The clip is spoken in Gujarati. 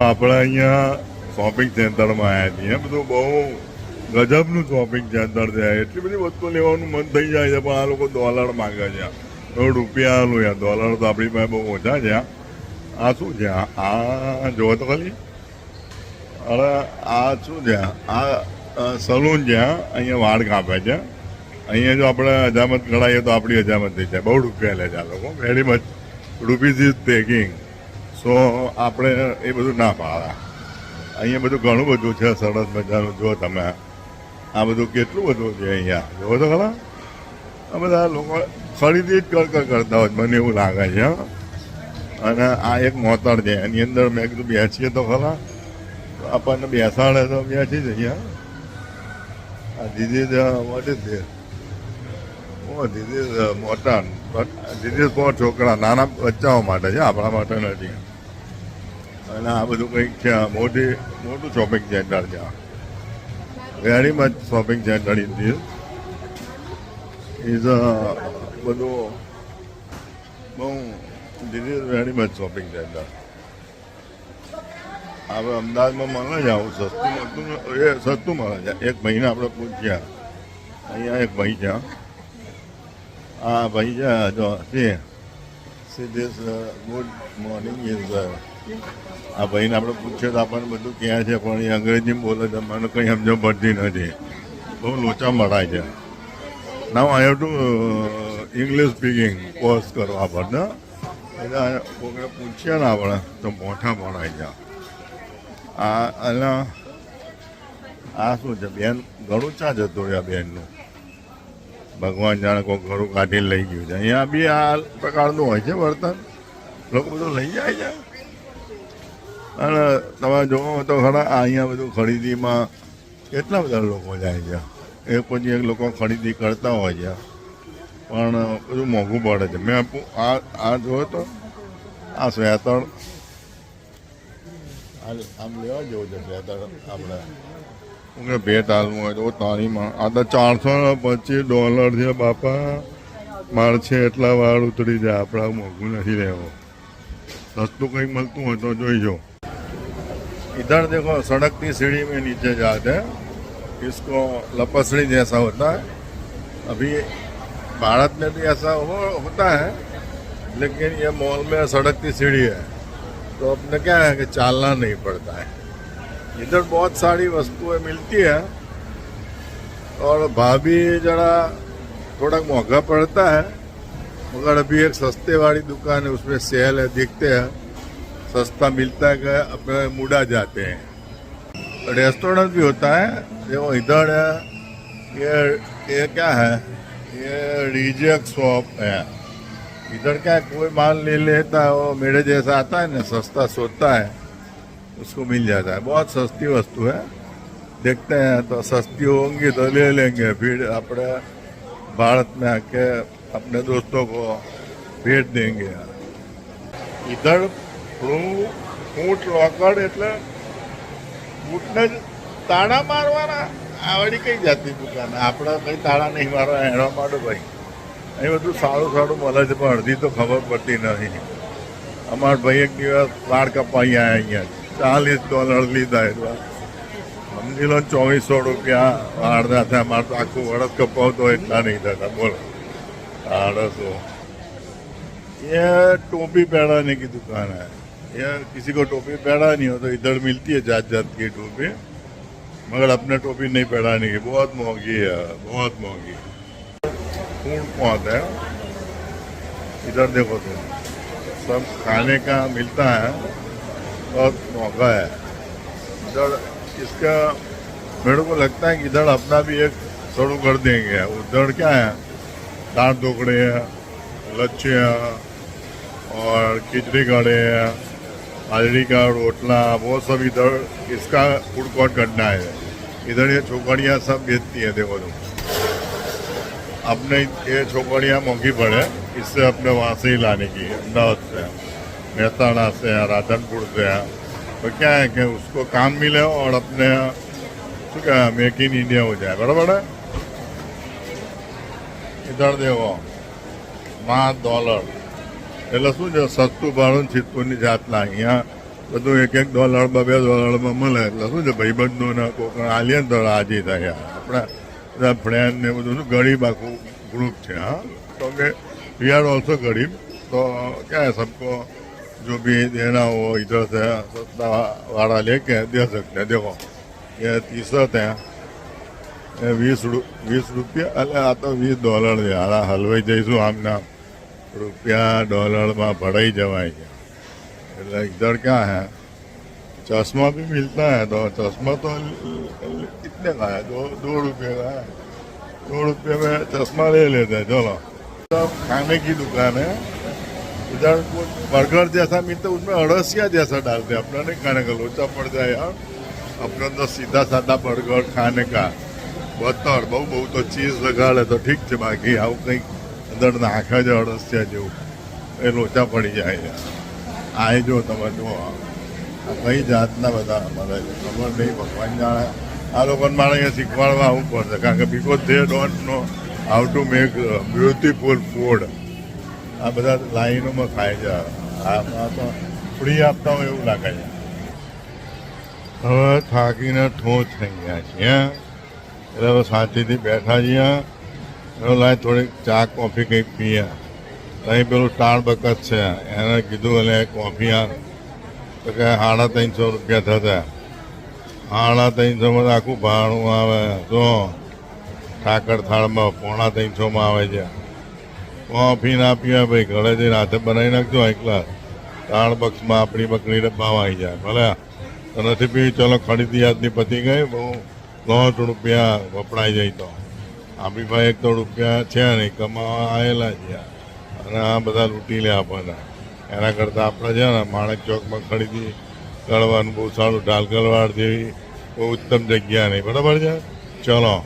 આપણે અહીંયા શોપિંગ સેન્ટરમાં આવ્યા છીએ. બધું બહુ ગજબનું શોપિંગ સેન્ટર છે. એટલી બધી વસ્તુ લેવાનું મન થઈ જાય છે, પણ આ લોકો ડોલર માંગે છે. તો રૂપિયા લો યાર ડોલર તો આપણી પાસે બહુ ઓછા છે. આ શું છે? આ- આ તો ખાલી. અરે, આ શું છે? આ સલૂન છે અહીંયા વાળ કાપે છે. અહીંયા જો આપણે હજામત કઢાઈએ તો આપણી હજામત થઈ જાય. બહુ રૂપિયા લે છે આ લોકો. Very much rupees is taking so આપણે એ બધું ના પાડ્યા અહીંયા બધું ઘણું બધું છે, સરસ મજાનું. જો તમે, આ બધું કેટલું બધું છે અહીંયા. જોવો તો ખરા. આ બધા લોકો ખરીદી જ કર કર કરતા હોય મને એવું લાગે છે. અને આ એક મોતર છે, એની અંદર મેં કીધું બેસીએ તો ખરા. આપણને બેસાડે તો બેસી જઈએ, હં. આ દીદી વોટ ઇઝ ધીસ ઓ દીદી મોટા. દીદી ફોર છોકરા, નાના બચ્ચાઓ માટે છે, આપણા માટે નથી. અને આ બધું કંઈક છે મોટી મોટું શોપિંગ સેન્ટર છે very much shopping centre is this is બધું બહુ this is very much shopping centre આપણે અમદાવાદમાં મળે છે આવું સસ્તું મળતું એ સસ્તું મળે છે. એક ભાઈને આપણે પૂછ્યા. અહીંયા એક ભાઈ છે. આ ભાઈ છે, જો see see this good morning is આ ભાઈને આપણે પૂછીએ તો આપણને બધું ક્યાં છે, પણ એ અંગ્રેજીમાં બોલે છે, મને કંઈ સમજો પડતી નથી. બહુ લોચા મળાય છે. Now I have to English speaking course કરો આપણને. એટલે આ કોઈને પૂછીએ ને આપણે, તો મોઠા મળાય છે. આ અને આ શું છે, બેન? ઘણું ચા જતું રહ્યા બેનનું. ભગવાન જાણે કોઈ ઘરું કાઢીને લઈ ગયું છે. અહીંયા બી આ પ્રકારનું હોય છે વર્તન. લોકો બધું લઈ જાય છે. અને તમે જોવો તો ખરા આ અહીંયા બધું ખરીદીમાં કેટલા બધા લોકો જાય છે. એક પછી એક લોકો ખરીદી કરતા હોય છે. પણ બધું મોંઘું પડે છે. મેં આ આ જોયો તો, આ સ્વેતળ આમ લેવા જેવું છે સ્વેતળ આપણે. હું કે ભેટ હાલવું હોય તો તારીમાં આ તો ચારસો પચીસ ડોલર છે બાપા. માર છે એટલા વાળ ઉતરી જાય. આપણા મોંઘું નથી લેવું સસ્તું કંઈક મળતું હોય તો જોઈજો. इधर देखो, सड़क की सीढ़ी में नीचे जाते हैं। इसको लपसड़ी जैसा होता है। अभी भारत में भी ऐसा हो, होता है, लेकिन ये मॉल में सड़क की सीढ़ी है। तो अपने क्या है कि चालना नहीं पड़ता है। इधर बहुत सारी वस्तुएँ मिलती है और भाभी जरा थोड़ा महँगा पड़ता है, मगर अभी एक सस्ते वाली दुकान है, उसमें सेल है, दिखते हैं। सस्ता मिलता है, अपने मुड़ा जाते हैं। रेस्टोरेंट भी होता है देखो इधर है, ये ये क्या है, ये रिजेक्ट शॉप है। इधर क्या है, कोई माल ले लेता है, वो मेरे जैसा आता है ना, सस्ता सोता है, उसको मिल जाता है। बहुत सस्ती वस्तु है, देखते हैं तो सस्ती होंगी तो ले लेंगे। फिर अपने भारत में आके अपने दोस्तों को भेज देंगे। इधर હું ઊંટ લોકડ એટલે ઊંટને જ તાણા મારવાના? આવડી કઈ જાતની દુકાન આપણે કંઈ તાળા નહીં મારવા એનો માંડો ભાઈ. અહીં બધું સારું સારું મળે છે, પણ અડધી તો ખબર પડતી નથી. અમારા ભાઈ એક દિવસ લાડ કપા અહીંયા અહીંયા. ચાલીસ ડોલર લીધા એટલા. સમજી લો, ચોવીસો રૂપિયા વાળના થાય. અમારે તો આખું વળદ કપાવતો એટલા નહીં થતા. બોલો. આડસો એ ટોપી પહેરવાની કીધું કાના ये किसी को टोपी पहनानी हो तो इधर मिलती है जात जात की टोपी, मगर अपने टोपी नहीं पहनाने की, बहुत महँगी है, बहुत महँगी फ़ूड बहुत है। इधर देखो तुम सब खाने का मिलता है, बहुत महँगा है। इधर इसका, मेरे को लगता है कि इधर अपना भी एक शुरू कर देंगे। उधर क्या है दाल ढोकड़े हैं, लच्छे हैं, और खिचड़ी कड़े हैं। आलड़ी का रोटला वो सब इधर इसका फूड कोर्ट करना है इधर ये छोकड़ियाँ सब बेचती है देखो तुम अपने ये छोकड़ियाँ महंगी पड़े इससे अपने वहाँ से ही लाने की है, अहमदाबाद से मेहसाणा से है राधनपुर से है तो क्या है कि उसको काम मिले और अपने શું કે મેક ઇન ઇન્ડિયા हो जाए बराबर है इधर देखो માં ડોલર એટલે શું છે સસ્તું ભાડું છીતપુરની જાતના અહીંયા બધું એક એક ડોલર બે બે ડોલરમાં મળે એટલે શું છે ભાઈબંધોને કોક આલીએ ને તો રાજી થાય આપણા બધા ફ્રેન્ડ ને બધું શું ગરીબ આખું ગ્રુપ છે हाँ तो કે वी आर ऑल्सो गरीब तो क्या है सबको जो भी देना हो इधर से सस्ता वाला लेके दे सकते हैं देखो ये टी शर्ट है એ વીસ રૂ વીસ રૂપિયા એટલે આ તો વીસ ડોલર છે હારા હલવાઈ જઈશું આમના રૂપિયા ડોલરમાં ભરાઈ જવાય છે એટલે इधर क्या है चश्मा भी मिलता है तो चश्मा तो कितने का है दो दो रुपये का है दो रुपये में चश्मा ले लेते हैं चलो सब खाने की दुकान है इधर कुछ बर्गर जैसा मिलता है उसमें अड़सिया जैसा डालते हैं अपना नहीं खाने का लोचा पड़ जाए यार अपना तो सीधा साधा बर्गर खाने का બતર બહુ બહુ તો ચીઝ લગાડે તો ઠીક છે બાકી આવું કંઈક અંદર નાખે છે અડસિયા જેવું એ લોચા પડી જાય છે. આ જો તમે જુઓ કઈ જાતના બધા મને ખબર નહીં, ભગવાન જાણે આ લોકોને મારે અહીંયા શીખવાડવા આવવું પડશે, કારણ કે because they don't know how to make beautiful food આ બધા લાઈનોમાં ખાય છે. આમાં તો ફ્રી આપતા હોય એવું લાગે છે. હવે થાકીને ઠોંચ થઈ ગયા છીએ. એટલે હવે શાંતિથી બેઠા છીએ. હવે લાય થોડીક ચા, કોફી કંઈક પીએ. અહીં પેલું ટાળ બકત છે. એને કીધું એટલે કોફી આ તો કે સાડા ત્રણસો રૂપિયા થતા સાડા ત્રણસોમાં આખું ભાણું આવે. જો, ઠાકર થાળમાં પોણા ત્રણસોમાં આવે છે. કોફી ના પીવા ભાઈ, ઘરે જઈને હાથે બનાવી નાખજો એકલા ટાળ બક્સમાં આપણી બકરી ડબ્બામાં આવી જાય. ભલે, તો નથી પી ચલો ખરીદી આજની પતી ગઈ, બહુ દોઢ રૂપિયા વપરાઈ જાય તો. આપણી પાસે એક તો રૂપિયા છે નહીં, કમાવા આવેલા છે અને આ બધા લૂંટી લે આપણને. એના કરતાં આપણે છે ને માણેક ચોકમાં ખરીદી કરવાનું બહુ સારું ઢાલકલવાડ જેવી બહુ ઉત્તમ જગ્યા નહીં. બરાબર છે? ચલો.